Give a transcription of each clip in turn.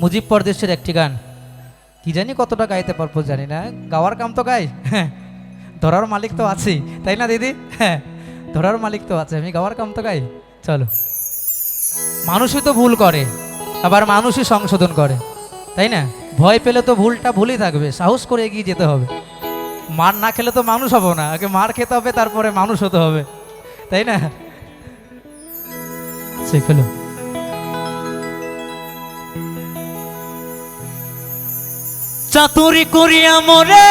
মুজিব পরদেশের একটি গান। কি জানি কতটা গাইতে পারব জানি না। গাওয়ার কাম তো গাই। ধরার মালিক তো আছেই তাই না, দিদি? হ্যাঁ ধরার মালিক তো আছে। আমি গাওয়ার কাম তো গাই। চলো। মানুষই তো ভুল করে, আবার মানুষই সংশোধন করে। তাই না? ভয় পেলে তো ভুলটা ভুলই থাকবে। সাহস করে এগিয়ে যেতে হবে। মার না খেলে তো মানুষ হব না। আগে মার খেতে হবে, তারপরে মানুষ হতে হবে। তাই না? সে খেলো। চাতুরি করিয়া মরে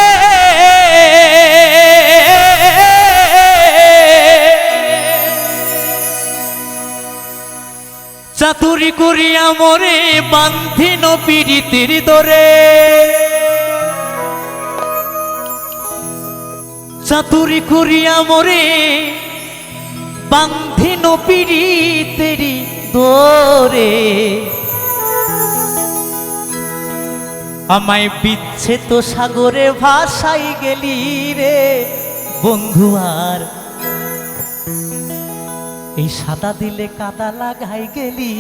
চাতুরি করিয়া মরে বান্ধিন পিড়িতির দরে। চাতুরি করিয়া মরে বান্ধিন পিড়িতেরি দরে। আমায় বিচ্ছে তো সাগরে ভাসাই গেলি রে। বন্ধু আর এই সাদা দিলে কাদা লাগাই গেলি।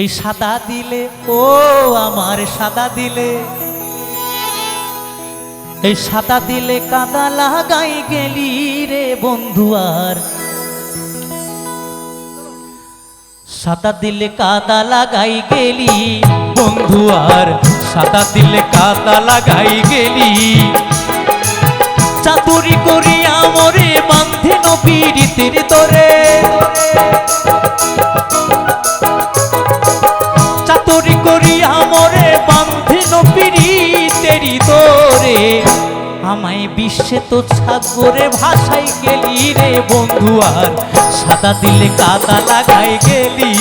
এই সাদা দিলে, ও আমার সাদা দিলে। এই সাদা দিলে কাদা লাগাই গেলি রে বন্ধু আর সাদা দিলে কাদা লাগাই গেলি। বন্ধু আর সাদা দিলে কাদা লাগাই গেলি। চাতুরি করি আমরে বান্ধে নবীরিতির তোরে চাতুরি বিশ্বে তো সাগরে ভাসাই গেলি রে বন্ধু আর। সাদা দিলে কাদা লাগাই গেলি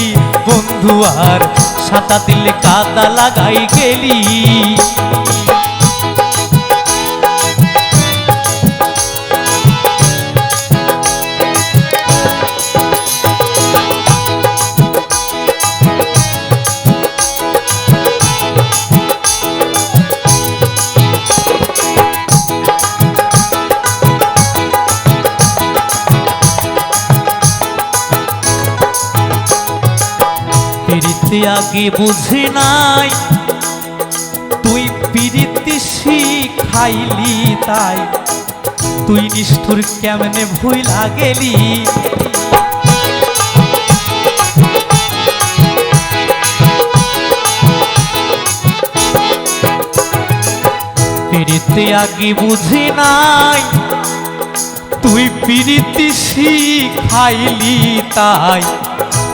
বন্ধু আর। সাদা দিলে কাদা লাগাই গেলি। আগে বুঝি নাই? তুই পিরিতি শিখাইলি তাই। তুই নিষ্ঠুর কেমনে ভুইলা গেলি? পিরিতি আগে বুঝি নাই? তুই পিরিতি শিখাইলি তাই।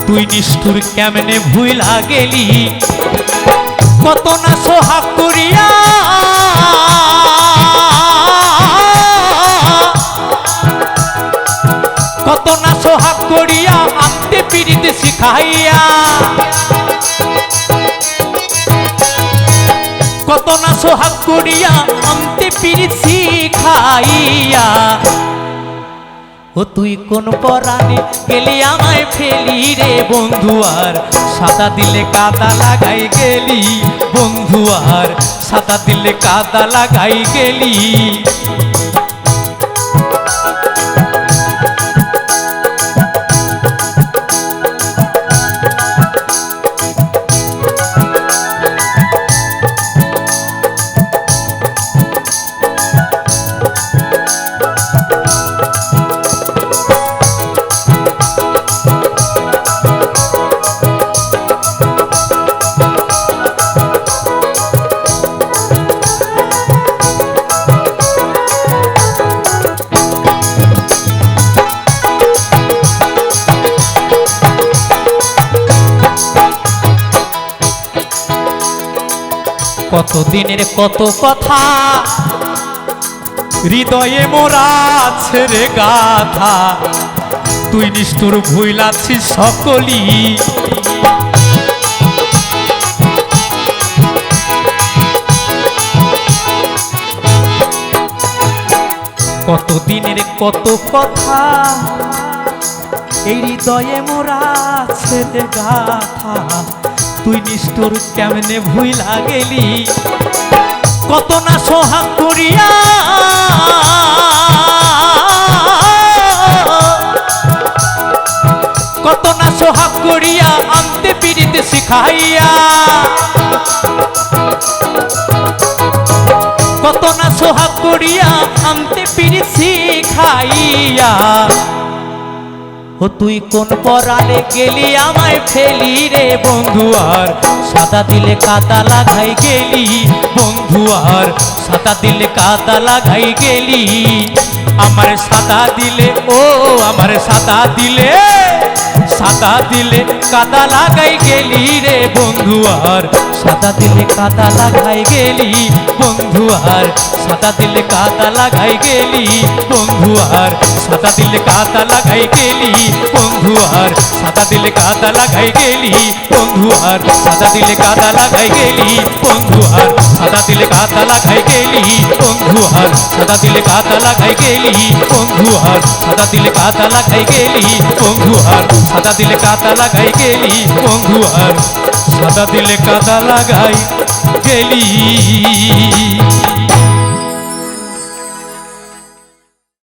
তুই নিষ্ঠুর কেমনে ভুইলা গেলি কত না সোহাগ করিয়া কত না সোহাগ করিয়া আনতে পিড়িতে শিখাইয়া, কত না সোহাগ করিয়া আনতে পিড়িত শিখাইয়া ও তুই কোন পরাণে গেলি আমায় ফেলি রে বন্ধু, আর সাদা দিলে কাদা লাগাই গেলি। বন্ধু, আর সাদা দিলে কাদা লাগাই গেলি। কত দিনের কত কথা? হৃদয়ে মোরা ছেড়ে গাথা তুই নিষ্ঠুর ভুইলাছিস সকলি। কত দিনের কত কথা? এই হৃদয়ে মোরা ছেড়ে গাথা তুই নিষ্ঠুর কেমনে ভুইলা গেলি কত না সোহাগ করিয়া। কত না সোহাগ করিয়া আনতে পিড়িতে শিখাইয়া। কত না সোহাগ করিয়া আনতে পিড়ি শিখাইয়া। ও তুই কোন পরালে গেলি আমায় ফেলি রে বন্ধু আর? সাদা দিলে কাদা লাগাই গেলি বন্ধু আর? সাদা দিলে কাদা লাগাই গেলি। আমার সাদা দিলে ও আমার সাদা দিলে সাদা দিলে কাদা লাগাই গেলি রে বন্ধু আর? সাদা দিলে কাদা লাগাই গেলি। বন্ধু আর সাদা দিলে কাদা লাগাই গেলি। বন্ধু আর সাদা দিলে কাদা লাগাই গেলি। বন্ধু আর সাদা দিলে কাদা লাগাই গেলি। বন্ধু আর সাদা দিলে কাদা লাগাই গেলি। বন্ধু আর সাদা দিলে কাদা লাগাই গেলি। বন্ধু আর সাদা দিলে কাদা লাগাই গেলি। বন্ধু আর সাদা দিলে কাদা লাগাই গেলি। বন্ধু আর সাদা দিলে কাদা লাগাই গেলি। বন্ধু আর সাদা দিলে কাদা লাগাই গেলি।